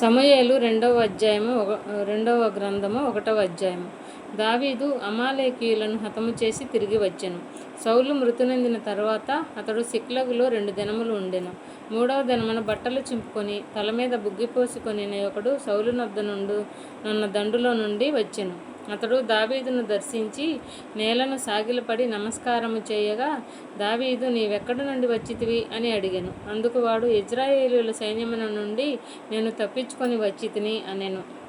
సమయాలు రెండవ అధ్యాయము ఒక రెండవ గ్రంథము ఒకటవ అధ్యాయము. దావీదు అమాలేకీయులను హతము చేసి తిరిగి వచ్చెను. సౌలు మృతి నొందిన తర్వాత అతడు సిక్లగులో రెండు దినములు ఉండెను. మూడవ దినమున బట్టలు చింపుకొని తల మీద బుగ్గిపోసుకొని ఒకడు సౌలు నద్ద నుండు నన్న దండులో నుండి వచ్చెను. అతడు దావీదును దర్శించి నేలను సాగిలపడి నమస్కారము చేయగా దావీదు నీవెక్కడి నుండి వచ్చితివి? అని అడిగాను. అందుకు వాడు ఇజ్రాయేలీల సైన్యమున నుండి నేను తప్పించుకొని వచ్చి తిని అనెను.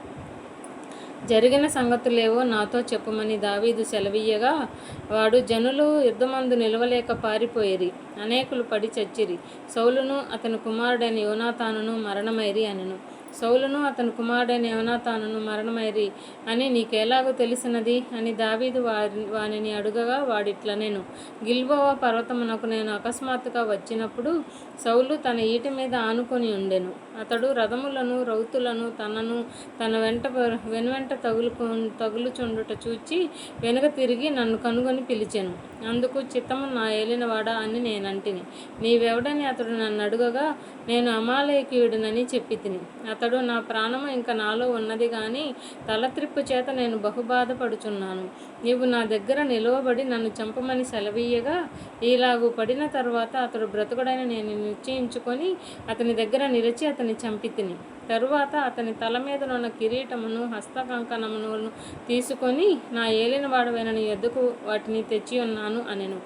జరిగిన సంగతులేవో నాతో చెప్పుమని దావీదు సెలవీయగా వాడు జనులు యుద్ధమందు నిలవలేక పారిపోయిరి అనేకులు పడి చచ్చిరి. సౌలును అతని కుమారుడైన యోనాతానును మరణమైరి అనెను. సౌలును అతని కుమారుడైన యోనాతానును మరణమైరి అని నీకెలాగో తెలిసినది? అని దావీదు వారి వానిని అడుగగా వాడిట్లనేను. గిల్బోవ పర్వతమునకు నేను అకస్మాత్తుగా వచ్చినప్పుడు సౌలు తన ఈట మీద ఆనుకొని ఉండెను. అతడు రథములను రౌతులను తనను తన వెంట వెనువెంట తగులుకు తగులుచుండుట చూచి వెనుక తిరిగి నన్ను కనుగొని పిలిచెను. అందుకు చిత్తము నా ఏలినవాడా అని నేనంటిని. నీవెవడని అతడు నన్ను అడుగగా నేను అమాలయకీయుడినని చెప్పి తిని అతడు నా ప్రాణము ఇంకా నాలో ఉన్నది కానీ తలత్రిప్పు చేత నేను బహుబాధపడుచున్నాను. నీవు నా దగ్గర నిలవబడి నన్ను చంపమని సెలవీయగా ఇలాగూ పడిన తర్వాత అతడు బ్రతుకుడైన నేను నిశ్చయించుకొని అతని దగ్గర నిలిచి అతని చంపితిని. తరువాత అతని తల మీద ఉన్న కిరీటమును హస్తకంకణమును తీసుకొని నా ఏలినవాడవైన నీ ఎద్దుకు వాటిని తెచ్చి ఉన్నాను? అనెను.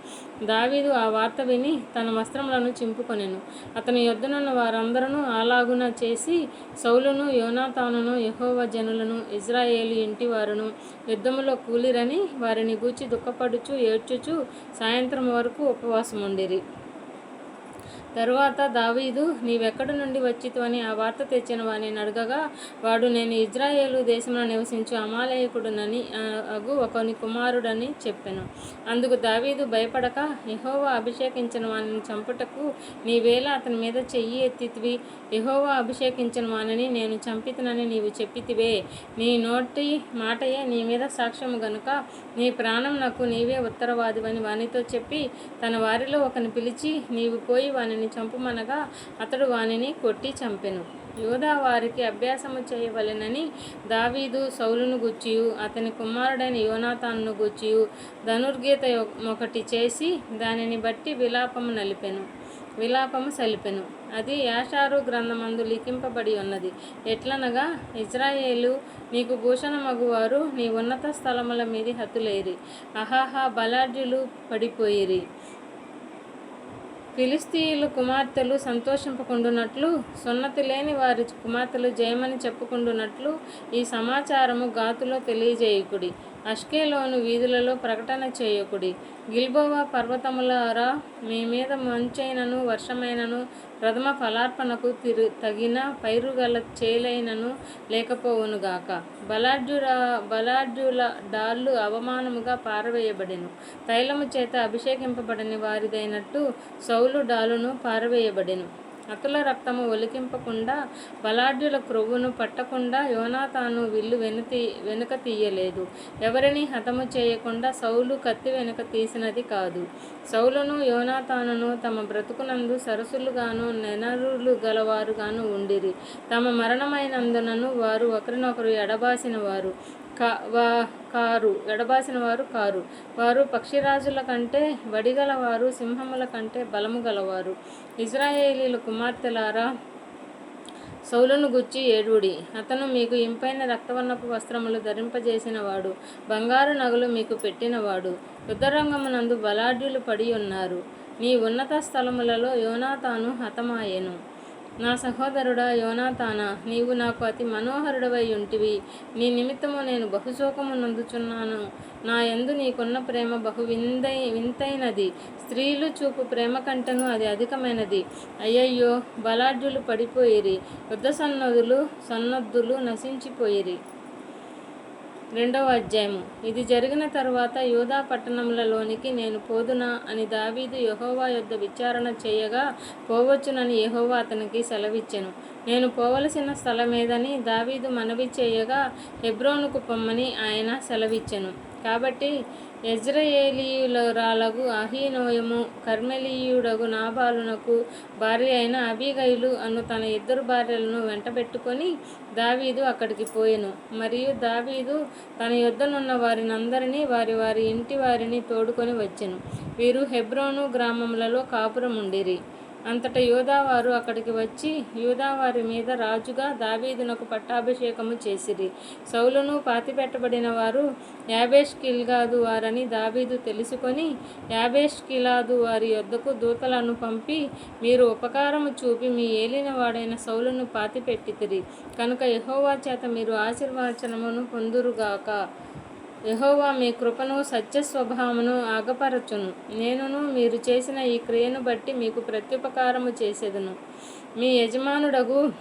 దావీదు ఆ వార్త విని తన వస్త్రములను చింపుకొనెను. అతని యొద్దనున్న వారందరూ అలాగున చేసి సౌలును యోనాతానును యహోవ జనులను ఇజ్రాయేలు ఇంటి వారును యుద్ధములో కూలిరని వారిని గూర్చి దుఃఖపడుచు ఏడ్చుచు సాయంత్రం వరకు ఉపవాసం ఉండిరి తరువాత దావీదు నీవెక్కడి నుండి వచ్చితువని ఆ వార్త తెచ్చిన వారిని అడగగా వాడు నేను ఇజ్రాయేలు దేశంలో నివసించు అమాలయకుడునని అగు ఒకని కుమారుడని చెప్పాను. అందుకు దావీదు భయపడక యహోవా అభిషేకించిన వానిని చంపుటకు నీవేళ అతని మీద చెయ్యి ఎత్తితివి. యహోవా అభిషేకించిన వానిని నేను చంపితనని నీవు చెప్పితివే. నీ నోటి మాటయే నీ మీద సాక్ష్యము గనుక. నీ ప్రాణం నాకు నీవే ఉత్తరవాదివని వానితో చెప్పి తన వారిలో ఒకని పిలిచి నీవు పోయి వానిని చంపుమనగా అతడు వానిని కొట్టి చంపెను. యోధా వారికి అభ్యాసము చేయవలెనని దావీదు సౌలును గుచ్చియు అతని కుమారుడైన యోనాతాన్ను గుచ్చియు ధనుర్గీత ఒకటి చేసి దానిని బట్టి విలాపము నలిపెను. విలాపము సలిపెను. అది యాషారు గ్రంథమందు లిఖింపబడి ఉన్నది. ఎట్లనగా ఇజ్రాయేలు నీకు భూషణమగువారు నీ ఉన్నత స్థలముల మీది హతులేరి అహాహా బలాఢ్యులు పడిపోయిరి. ఫిలిస్తీయులు కుమార్తెలు సంతోషింపకుండునట్లు సున్నతి లేని వారి కుమార్తెలు జయమని చెప్పుకుంటున్నట్లు ఈ సమాచారము గాతులో తెలియజేయకుడి. అష్కేలోను వీధులలో ప్రకటన చేయకుడి. గిల్బోవా పర్వతములారా మీ మీద మంచైనను వర్షమైనను ప్రథమ ఫలార్పణకు తిరు తగిన పైరుగల చేలైనను లేకపోవునుగాక బలాఢ్యుల బలాఢ్యుల డాళ్ళు అవమానముగా పారవేయబడెను. తైలము చేత అభిషేకింపబడని వారిదైనట్టు సౌలు డాలును పారవేయబడెను. అతుల రక్తము ఒలికింపకుండా బలాఢ్యుల క్రొవ్వును పట్టకుండా యోనాతాను విల్లు వెనుతి వెనుక తీయలేదు. ఎవరిని హతము చేయకుండా సౌలు కత్తి వెనుక తీసినది కాదు. సౌలును యోనాతానును తమ బ్రతుకునందు సరసులుగాను నెనరులు గలవారుగాను ఉండిరి. తమ మరణమైనందునను వారు ఒకరినొకరు ఎడబాసిన వారు. కా వా కారు ఎడబాసిన వారు కారు. వారు పక్షిరాజుల కంటే వడిగలవారు సింహముల కంటే బలము గలవారు. ఇజ్రాయేలీల కుమార్తెలారా సౌలను గుచ్చి ఏడుడి అతను మీకు ఇంపైన రక్తవర్ణపు వస్త్రములు ధరింపజేసినవాడు. బంగారు నగలు మీకు పెట్టినవాడు. యుద్ధరంగమునందు బలాఢ్యులు పడి ఉన్నారు. నీ ఉన్నత స్థలములలో యోనాతాను హతమాయెను. నా సహోదరుడా యోనాతానా నీవు నాకు అతి మనోహరుడవై ఉంటివి. నీ నిమిత్తము నేను బహుశోకము నందుచున్నాను. నా యందు నీకున్న ప్రేమ బహు విందై వింతైనది. స్త్రీలు చూపు ప్రేమ కంటను అది అధికమైనది. అయ్యయ్యో బలాఢ్యులు పడిపోయిరి. వృద్ధ సన్నదులు సన్నద్ధులు నశించిపోయిరి. రెండవ అధ్యాయము. ఇది జరిగిన తరువాత యూదా పట్టణములలోనికి నేను పోదునా అని దావీదు యహోవా యొద్ద విచారణ చేయగా పోవచ్చునని యహోవా అతనికి సెలవిచ్చెను. నేను పోవలసిన స్థలమేదని దావీదు మనవి చేయగా హెబ్రోనుకు పొమ్మని ఆయన సెలవిచ్చెను. కాబట్టి యజ్రయేలీయులరాలగు అహీనోయము కర్మెలీయుడగు నాబాలునకు భార్య అయిన అబీగైలు అను తన ఇద్దరు భార్యలను వెంటబెట్టుకొని దావీదు అక్కడికి పోయెను. మరియు దావీదు తన యుద్ధనున్న వారిని అందరినీ వారి వారి ఇంటి వారిని తోడుకొని వచ్చెను. వీరు హెబ్రోను గ్రామములలో కాపురం ఉండిరి అంతట యూదావారు అక్కడికి వచ్చి యూదావారి మీద రాజుగా దావీదునకు పట్టాభిషేకము చేసిరి. సౌలును పాతిపెట్టబడిన వారు యాబేష్ కిల్గాదు వారని దావీదు తెలుసుకొని యాబేష్ కిలాదు వారి యొద్దకు దూతలను పంపి మీరు ఉపకారము చూపి మీ ఏలిన వాడైన సౌలును పాతిపెట్టితిరి. కనుక యహోవా చేత మీరు ఆశీర్వచనమును పొందురుగాక. యహోవా మీ కృపను సత్య స్వభావమును ఆగపరచును. నేనును మీరు చేసిన ఈ క్రియను బట్టి మీకు ప్రత్యుపకారము చేసేదను. మీ యజమానుడగు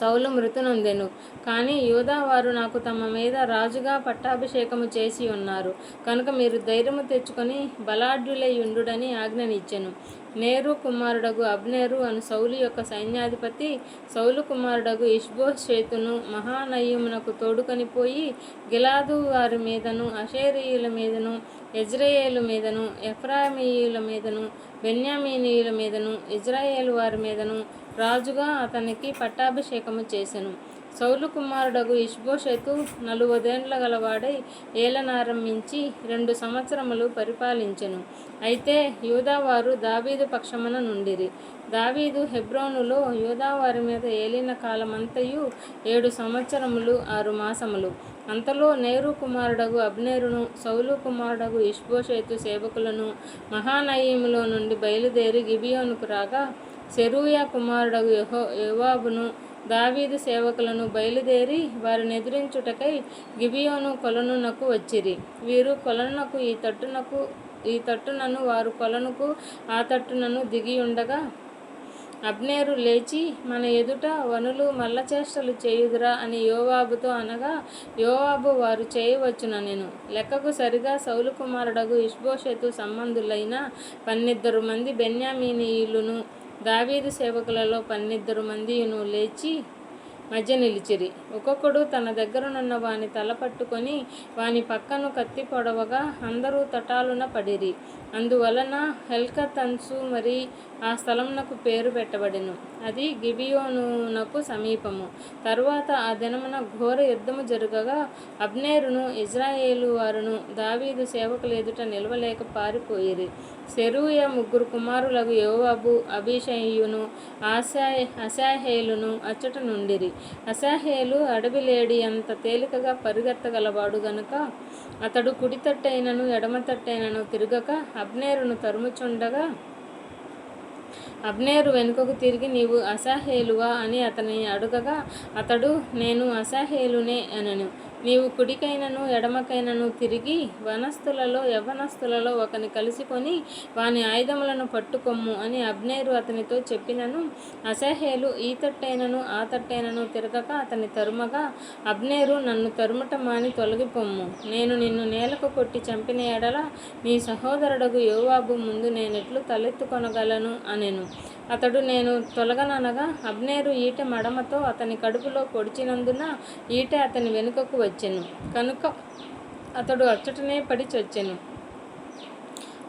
సౌలు మృతునొందెను. కానీ యూదావారు నాకు తమ మీద రాజుగా పట్టాభిషేకము చేసి ఉన్నారు. కనుక మీరు ధైర్యము తెచ్చుకొని బలాఢ్యులై ఉండుడని ఆజ్ఞనిచ్చెను. నేరు కుమారుడగు అబ్నేరు అను సౌలు యొక్క సైన్యాధిపతి. సౌలు కుమారుడగు ఇష్బోషేతును మహానయ్యమునకు తోడుకొని పోయి గిలాదు వారి మీదను అషేరీయుల మీదను ఎజ్రయేలు మీదను ఎఫ్రామీయుల మీదను బెన్యామీనీయుల మీదను ఇజ్రాయేలు వారి మీదను రాజుగా అతనికి పట్టాభిషేకము చేసెను. సౌలు కుమారుడగు ఇష్బోషెతు నలువదేండ్ల గలవాడై ఏలనారంభించి రెండు సంవత్సరములు పరిపాలించెను. అయితే యూదావారు దావీదు పక్షమున నుండిరి. దావీదు హెబ్రోనులో యూదావారి మీద ఏలిన కాలమంతయు ఏడు సంవత్సరములు ఆరు మాసములు. అంతలో నేరు కుమారుడగు అబ్నేరును సౌలు కుమారుడగు ఇష్బోషేతు సేవకులను మహానయీములో నుండి బయలుదేరి గిబియోనుకు రాగా సెరూయా కుమారుడగు యహో యోవాబును దావీదు సేవకులను బయలుదేరి వారిని ఎదిరించుటకై గిబియోను కొలనునకు వచ్చిరి. వీరు కొలనునకు ఈ తట్టునకు ఈ తట్టునను వారు కొలనుకు ఆ తట్టునను దిగి ఉండగా అబ్నేరు లేచి మన ఎదుట వనులు మల్లచేష్టలు చేయుదురా అని యోవాబుతో అనగా యోవాబు వారు చేయవచ్చున నేను. లెక్కకు సరిగా సౌలు కుమారుడగు ఇష్బోషేతు సంబంధులైన పన్నిద్దరు మంది బెన్యామీనీయులను దావీదు సేవకులలో పన్నిద్దరు మందియును లేచి మధ్య నిలిచిరి. ఒక్కొక్కడు తన దగ్గరనున్న వాని తల పట్టుకొని వాని పక్కను కత్తి పొడవగా అందరూ తటాలున పడిరి. అందువలన హెల్కతన్సు మరి ఆ స్థలంనకు పేరు పెట్టబడిను. అది గిబియోనునకు సమీపము. తరువాత ఆ దినమున ఘోర యుద్ధము జరగగా అబ్నేరును ఇజ్రాయేలు వారును దావీదు సేవకులు ఎదుట నిలవలేక పారిపోయిరి. సెరూయ ముగ్గురు కుమారులకు యోవాబు అభిషయును ఆశాయ అశాహేలును అచ్చట నుండిరి. అశాహేలు అడవిలేడి అంత తేలికగా పరిగెత్తగలవాడు గనుక అతడు కుడి తట్టైనను ఎడమ తట్టైనను తిరగక అబ్నేరును తరుముచుండగా అబ్నేరు వెనుకకు తిరిగి నీవు అసాహేలువా అని అతని అడుగగా అతడు నేను అసాహేలునే అనను. నీవు కుడికైనను ఎడమకైనను తిరిగి వనస్థులలో యవనస్థులలో ఒకని కలుసుకొని వాని ఆయుధములను పట్టుకొమ్ము అని అబ్నేరు అతనితో చెప్పినను. అసహేలు ఈ తట్టైనను ఆ తట్టైనను తిరగక అతని తరుమగా అబ్నేరు నన్ను తరుమట మాని తొలగిపొమ్ము. నేను నిన్ను నేలకు కొట్టి చంపిన ఎడల నీ సహోదరుడగు యోవాబు ముందు నేనెట్లు తలెత్తుకొనగలను అనెను. అతడు నేను తొలగననగా అబ్నేరు ఈట మడమతో అతని కడుపులో పొడిచినందున ఈట అతని వెనుకకు వచ్చెను. కనుక అతడు అచ్చటనే పడి చచ్చెను.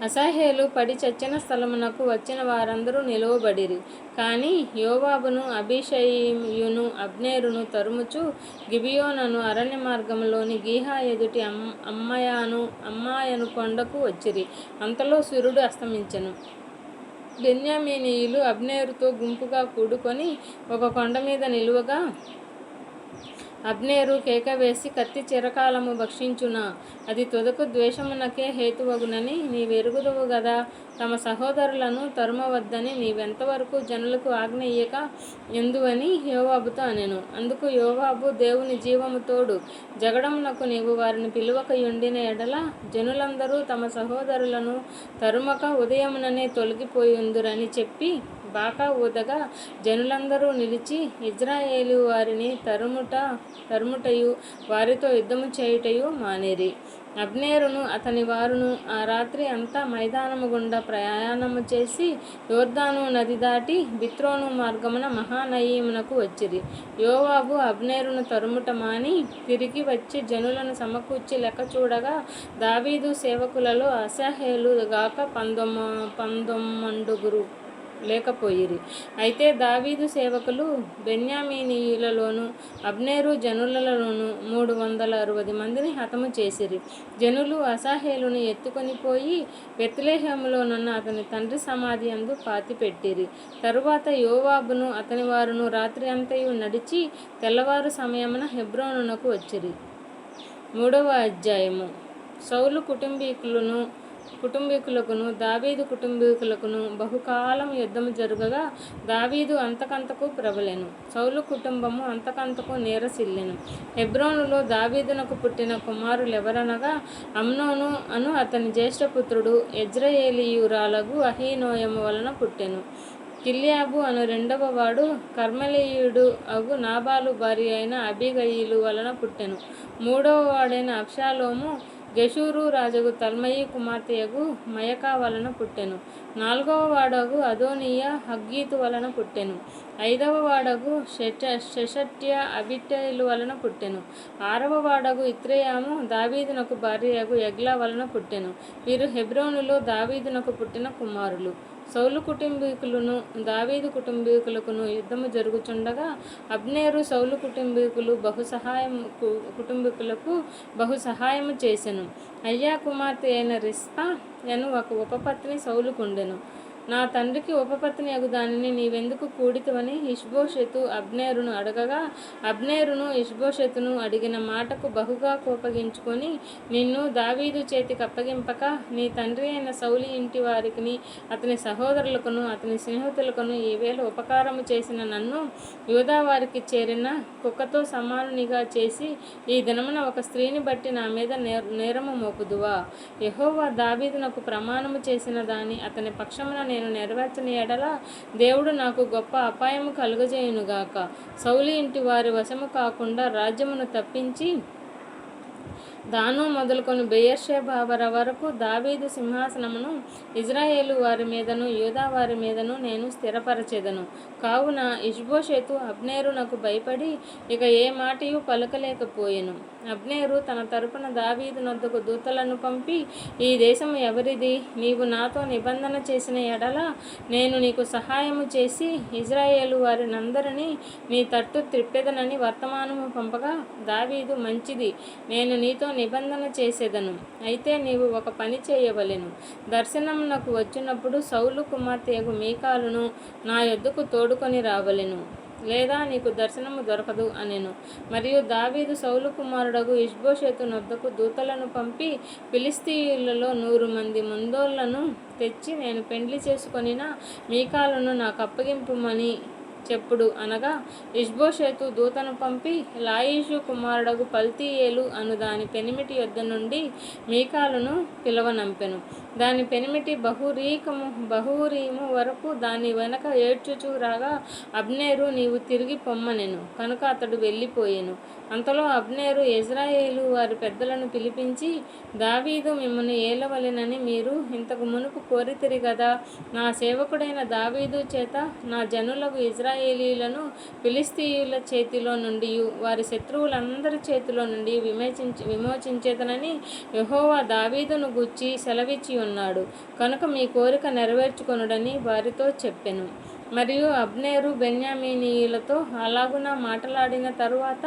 అసహ్యులు పడి చచ్చిన స్థలమునకు వచ్చిన వారందరూ నిలువబడిరి. కానీ యోవాబును అభిషయును అబ్నేరును తరుముచు గిబియోనను అరణ్య మార్గంలోని గీహా ఎదుటి అమ్ అమ్మయాను అమ్మాయను కొండకు వచ్చిరి. అంతలో సూర్యుడు అస్తమించెను. బెన్యామీనీయులు అబ్నేరుతో గుంపుగా కూడుకొని ఒక కొండ మీద నిలువగా అబ్నేరు కేక వేసి కత్తి చిరకాలము భక్షించున. అది తొదకు ద్వేషమునకే హేతువగునని నీవెరుగుదువు గదా. తమ సహోదరులను తరుమవద్దని నీవెంతవరకు జనులకు ఆజ్ఞ ఇయ్యక ఎందువని యోవాబుతో అనెను. అందుకు యోవాబు దేవుని జీవము తోడు. జగడమునకు నీవు వారిని పిలువక ఎండిన ఎడల జనులందరూ తమ సహోదరులను తరుమక ఉదయముననే తొలగిపోయిందురని చెప్పి బాకా ఊదగా జనులందరూ నిలిచి ఇజ్రాయేలు వారిని తరుముట తరుముటయు వారితో యుద్ధము చేయుటయు మానేరి. అబ్నేరును అతని వారును ఆ రాత్రి అంతా మైదానము గుండా ప్రయాణము చేసి యోర్ధాను నది దాటి బిత్రోను మార్గమున మహానయీమునకు వచ్చిరి. యోవాబు అబ్నేరును తరుముట మాని తిరిగి వచ్చి జనులను సమకూర్చి లెక్క చూడగా దావీదు సేవకులలో అసహ్యులు గాక పందొమ్మ పందొమ్మండుగురు. లేకపోయిరి. అయితే దావీదు సేవకులు బెన్యామీనీయులలోను అబ్నేరు జనులలోను మూడు వందల అరవై మందిని హతము చేసిరి. జనులు అసాహేలును ఎత్తుకొని పోయి బెత్లేహేములోనున్న అతని తండ్రి సమాధి అందు పాతిపెట్టిరి తరువాత యోవాబును అతని వారును రాత్రి అంతయు నడిచి తెల్లవారు సమయమున హెబ్రోనునకు వచ్చిరి. మూడవ అధ్యాయము. సౌలు కుటుంబీకులను కుటుంబీకులకును దావీదు కుటుంబీకులకును బహుకాలం యుద్ధము జరుగగా దావీదు అంతకంతకు ప్రబలెను. సౌలు కుటుంబము అంతకంతకు నీరసిల్లెను. హెబ్రోనులో దావీదునకు పుట్టిన కుమారులెవరనగా అమ్నోను అను అతని జ్యేష్ఠపుత్రుడు ఎజ్రయేలియురాలగు అహీనోయము వలన పుట్టెను. కిల్యాబు అను రెండవ వాడు కర్మలీయుడు అగు నాబాలు భార్య అయిన అబిగయిలు వలన పుట్టెను. మూడవ వాడైన అప్షాలోము గెషూరు రాజుకు తల్మయి కుమార్తెయగు మయకా వలన పుట్టెను. నాలుగవ వాడగు అదోనియ హగ్గీతు వలన పుట్టెను. ఐదవ వాడగు షెట షెషట్య అబిట్టైలు వలన పుట్టెను. ఆరవ వాడగు ఇత్రేయాము దావీదునకు భార్యయగు ఎగ్లా వలన పుట్టెను. వీరు హెబ్రోనులో దావీదునకు పుట్టిన కుమారులు. సౌలు కుటుంబీకులను దావీదు కుటుంబీకులకును యుద్ధము జరుగుచుండగా అబ్నేరు సౌలు కుటుంబీకులు బహు సహాయం కుటుంబీకులకు బహు సహాయము చేసెను. అయ్యా కుమార్తె అయిన రిస్తా నేను ఒక ఉపపత్ని సౌలుకుండెను. నా తండ్రికి ఉపపత్ని అగు దానిని నీవెందుకు కూడితివని ఇష్బోషెతు అబ్నేరును అడగగా అబ్నేరును ఇష్బోషెతును అడిగిన మాటకు బహుగా కోపగించుకొని నిన్ను దావీదు చేతికి అప్పగింపక నీ తండ్రి అయిన సౌలి ఇంటి వారికి అతని సహోదరులకును అతని స్నేహితులకును ఈవేళ ఉపకారము చేసిన నన్ను యూదా వారికి చేరిన కుక్కతో సమానునిగా చేసి ఈ దినమున ఒక స్త్రీని బట్టి నా మీద నేరము మోపుదువా యహోవా దావీదునకు ప్రమాణము చేసిన దాని అతని పక్షమున నేను నెరవేర్చని ఎడల దేవుడు నాకు గొప్ప అపాయము కలుగజేయునుగాక. సౌలి ఇంటి వారి వశము కాకుండా రాజ్యమును తప్పించి దాను మొదలుకొని బెయర్షేబాబర వరకు దావీదు సింహాసనమును ఇజ్రాయేలు వారి మీదను యూదా వారి మీదను నేను స్థిరపరచెదను. కావున ఇష్బోషేతు అబ్నేరునకు భయపడి ఇక ఏ మాటయు పలకలేకపోయెను. అబ్నేరు తన తరపున దావీదు నొద్దకు దూతలను పంపి ఈ దేశం ఎవరిది? నీవు నాతో నిబంధన చేసిన ఎడల నేను నీకు సహాయము చేసి ఇజ్రాయేలు వారినందరినీ నీ తట్టు త్రిప్పెదనని వర్తమానము పంపగా దావీదు మంచిది. నేను నీతో నిబంధన చేసేదను. అయితే నీవు ఒక పని చేయవలెను. దర్శనమునకు వచ్చినప్పుడు సౌలు కుమార్తెగు మీకాలును నా ఎద్దుకు తోడుకొని రావలెను. లేదా నీకు దర్శనము దొరకదు అనెను. మరియు దావీదు సౌలు కుమారుడగు ఇష్బోషేతు నొద్దకు దూతలను పంపి ఫిలిస్తీయులలో నూరు మంది ముందోళ్ళను తెచ్చి నేను పెండ్లి చేసుకొనిన మీకాలను నాకు అప్పగింపుమని చెప్పుడు అనగా ఇష్బోషేతు దూతను పంపి లాయిషు కుమారుడగు పల్తీయేలు అను దాని పెనిమిటి యొద్ద నుండి మీకాలును పిలవనంపెను. దాని పెనిమిటి బహురీకము బహురీము వరకు దాని వెనక ఏడ్చుచూ రాగా అబ్నేరు నీవు తిరిగి పొమ్మనెను కనుక అతడు వెళ్ళిపోయాను. అంతలో అబ్నేరు ఇజ్రాయేలు వారి పెద్దలను పిలిపించి దావీదు మిమ్మల్ని ఏలవలెనని మీరు ఇంతకు మునుపు కోరితిరి కదా నా సేవకుడైన దావీదు చేత నా జనులకు ఇజ్రాయేలీలను ఫిలిస్తీయుల చేతిలో నుండి వారి శత్రువులందరి చేతిలో నుండి విమోచించి విమోచించేతనని యహోవా దావీదును గుచ్చి సెలవిచ్చి ఉన్నాడు. కనుక మీ కోరిక నెరవేర్చుకొనుడని వారితో చెప్పెను. మరియు అబ్నేరు బెన్యామీనీయులతో అలాగున మాట్లాడిన తరువాత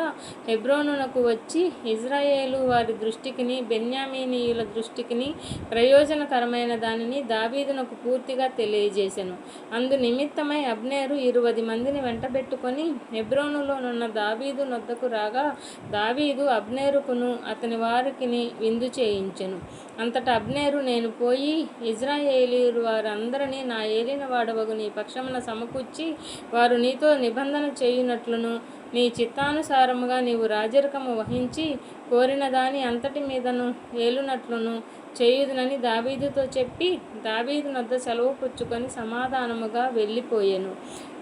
హెబ్రోనునకు వచ్చి ఇజ్రాయేలు వారి దృష్టికిని బెన్యామీనీయుల దృష్టికిని ప్రయోజనకరమైన దానిని దావీదునకు పూర్తిగా తెలియజేశాను అందు నిమిత్తమై అబ్నేరు ఇరువది మందిని వెంటబెట్టుకొని హెబ్రోనులోనున్న దావీదు నొద్దకు రాగా దావీదు అబ్నేరుకును అతని వారికిని విందు చేయించెను. అంతటా అబ్నేరు నేను పోయి ఇజ్రాయేలీరు వారందరినీ నా ఏలిన వాడవగు నీ పక్షమున సమకూర్చి వారు నీతో నిబంధన చేయునట్లును. నీ చిత్తానుసారముగా నీవు రాజరికము వహించి కోరిన దాని అంతటి మీదను ఏలునట్లును. చేయుదునని దావీదుతో చెప్పి దావీదు నొద్ద సెలవు పుచ్చుకొని సమాధానముగా వెళ్ళిపోయాను.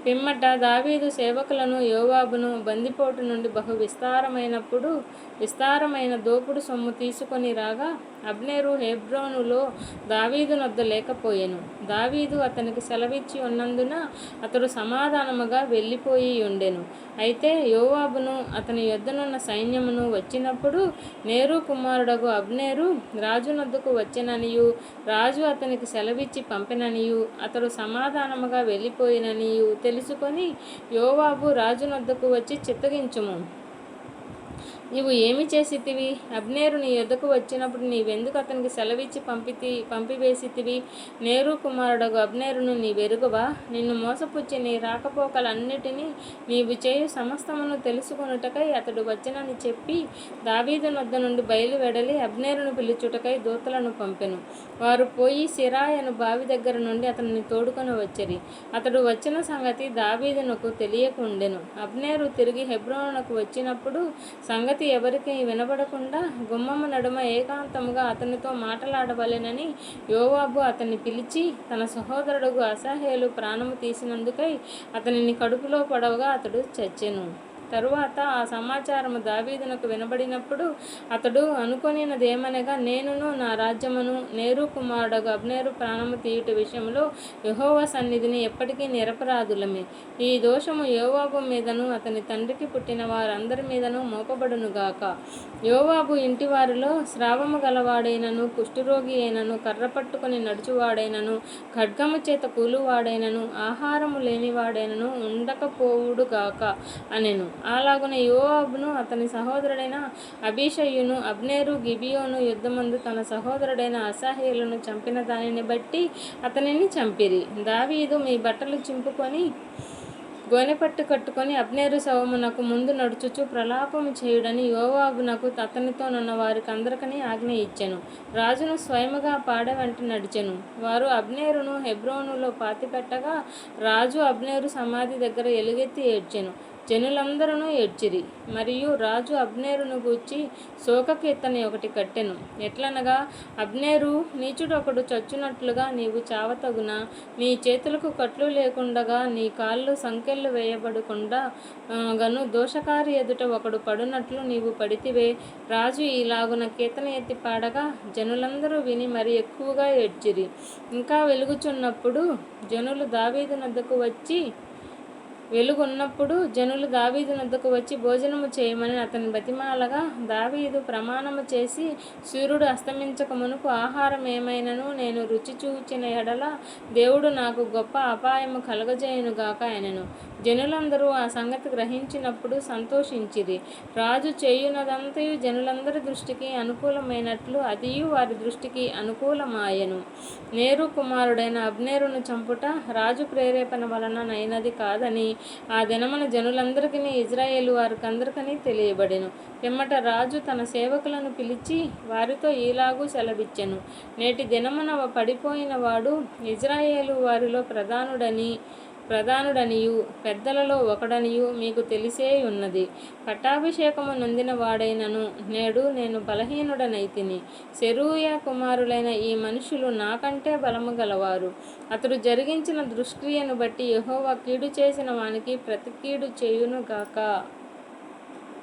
పిమ్మట దావీదు సేవకులను యోవాబును బందిపోటు నుండి బహు విస్తారమైనప్పుడు విస్తారమైన దోపుడు సొమ్ము తీసుకొని రాగా అబ్నేరు హెబ్రోనులో దావీదు నొద్ద లేకపోయెను. దావీదు అతనికి సెలవిచ్చి ఉన్నందున అతడు సమాధానముగా వెళ్ళిపోయి ఉండెను. అయితే యోవాబును అతని యొద్దనున్న సైన్యమును వచ్చినప్పుడు నేరు కుమారుడగు అబ్నేరు రాజు నొద్దకు వచ్చిననియు రాజు అతనికి సెలవిచ్చి పంపిననియు అతడు సమాధానముగా వెళ్ళిపోయిననియు తెలుసుకొని యోవాబు రాజునొద్దకు వచ్చి చిత్తగించుము. నీవు ఏమి చేసితివి? అబ్నేరు నీ యొద్దకు వచ్చినప్పుడు నీవెందుకు అతనికి సెలవిచ్చి పంపితి పంపివేసితివి? నేరు కుమారుడగు అబ్నేరును నీ వెరుగవా నిన్ను మోసపుచ్చి నీ రాకపోకలన్నిటినీ నీవు చేయు సమస్తమును తెలుసుకొనుటకై అతడు వచ్చినని చెప్పి దావీదు నొద్ద నుండి బయలువెడలి అబ్నేరును పిలుచుటకై దూతలను పంపెను. వారు పోయి సిరాయను బావి దగ్గర నుండి అతనిని తోడుకొని వచ్చిరి. అతడు వచ్చిన సంగతి దావీదునకు తెలియకుండెను. అబ్నేరు తిరిగి హెబ్రోనకు వచ్చినప్పుడు సంగతి ఎవరికి వినబడకుండా గుమ్మమ్మ నడుమ ఏకాంతముగా అతనితో మాట్లాడవలెనని యోవాబు అతన్ని పిలిచి తన సహోదరుడు అసహ్యలు ప్రాణము తీసినందుకై అతనిని కడుపులో పడవగా అతడు చచ్చెను. తరువాత ఆ సమాచారము దావీదునకు వినబడినప్పుడు అతడు అనుకొనినదేమనగా నేనును నా రాజ్యమును నేరు కుమారుడు అబ్నేరు ప్రాణము తీయుట విషయంలో యహోవ సన్నిధిని ఎప్పటికీ నిరపరాధులమే ఈ దోషము యోవాబు మీదను అతని తండ్రికి పుట్టిన వారందరి మీదను మోపబడునుగాక యోవాబు ఇంటి వారిలో స్రావము గలవాడైనను కుష్ఠరోగి అయినను కర్ర పట్టుకుని నడుచువాడైనను ఖడ్గము చేత కూలువాడైనను ఆహారము లేనివాడైనను ఉండకపోవుడుగాక అనెను. అలాగున యోవాబును అతని సహోదరుడైన అభిషయును అబ్నేరు గిబియోను యుద్ధమందు తన సహోదరుడైన అసహ్యులను చంపిన దానిని బట్టి అతనిని చంపిరి. దావీదు మీ బట్టలు చింపుకొని గోనెపట్టు కట్టుకొని అబ్నేరు శవమునకు ముందు నడుచుచు ప్రలాపము చేయుడని యోవాబునకు అతనితోనున్న వారికి అందరికని ఆజ్ఞ ఇచ్చెను. రాజును స్వయముగా పాడ వెంట నడిచెను. వారు అబ్నేరును హెబ్రోనులో పాతిపెట్టగా రాజు అబ్నేరు సమాధి దగ్గర ఎలుగెత్తి ఏడ్చెను. జనులందరూ ఏడ్చిరి. మరియు రాజు అబ్నేరును గూర్చి శోకకీర్తన ఒకటి కట్టెను. ఎట్లనగా అబ్నేరు నీచుడొకడు చచ్చునట్లుగా నీవు చావతగున నీ చేతులకు కట్లు లేకుండగా నీ కాళ్ళు సంకెళ్ళు వేయబడకుండా గను దోషకారి ఎదుట ఒకడు పడునట్లు నీవు పడితివే. రాజు ఇలాగున కీర్తన ఎత్తి పాడగా జనులందరూ విని మరి ఎక్కువగా ఏడ్చిరి. ఇంకా వెలుగుచున్నప్పుడు జనులు దావీదు నద్దకు వచ్చి వెలుగున్నప్పుడు జనులు దావీదు నద్దకు వచ్చి భోజనము చేయమని అతని బతిమాలగా దావీదు ప్రమాణము చేసి సూర్యుడు అస్తమించక మునుపు ఆహారం ఏమైనను నేను రుచి చూచిన ఎడల దేవుడు నాకు గొప్ప అపాయము కలగజేయునుగాక ఆయనను. జనులందరూ ఆ సంగతి గ్రహించినప్పుడు సంతోషించిరి. రాజు చేయునదంతయు జనులందరి దృష్టికి అనుకూలమైనట్లు అదియు వారి దృష్టికి అనుకూలమాయెను. నేరు కుమారుడైన అబ్నేరును చంపుట రాజు ప్రేరేపణ వలన నైనది కాదని ఆ దినమున జనులందరికీ ఇజ్రాయేలు వారికందరికీ తెలియబడెను. పిమ్మట రాజు తన సేవకులను పిలిచి వారితో ఇలాగూ సెలవిచ్చెను. నేటి దినమున పడిపోయిన వాడు ఇజ్రాయేలు వారిలో ప్రధానుడని ప్రధానుడనియు పెద్దలలో ఒకడనియు మీకు తెలిసే ఉన్నది. పట్టాభిషేకము నొందిన వాడైనను నేడు నేను బలహీనుడనైతిని. శరూయ కుమారులైన ఈ మనుషులు నాకంటే బలము గలవారు. అతడు జరిగించిన దుష్క్రియను బట్టి యహోవా కీడు చేసిన వానికి ప్రతి కీడు చేయునుగాక.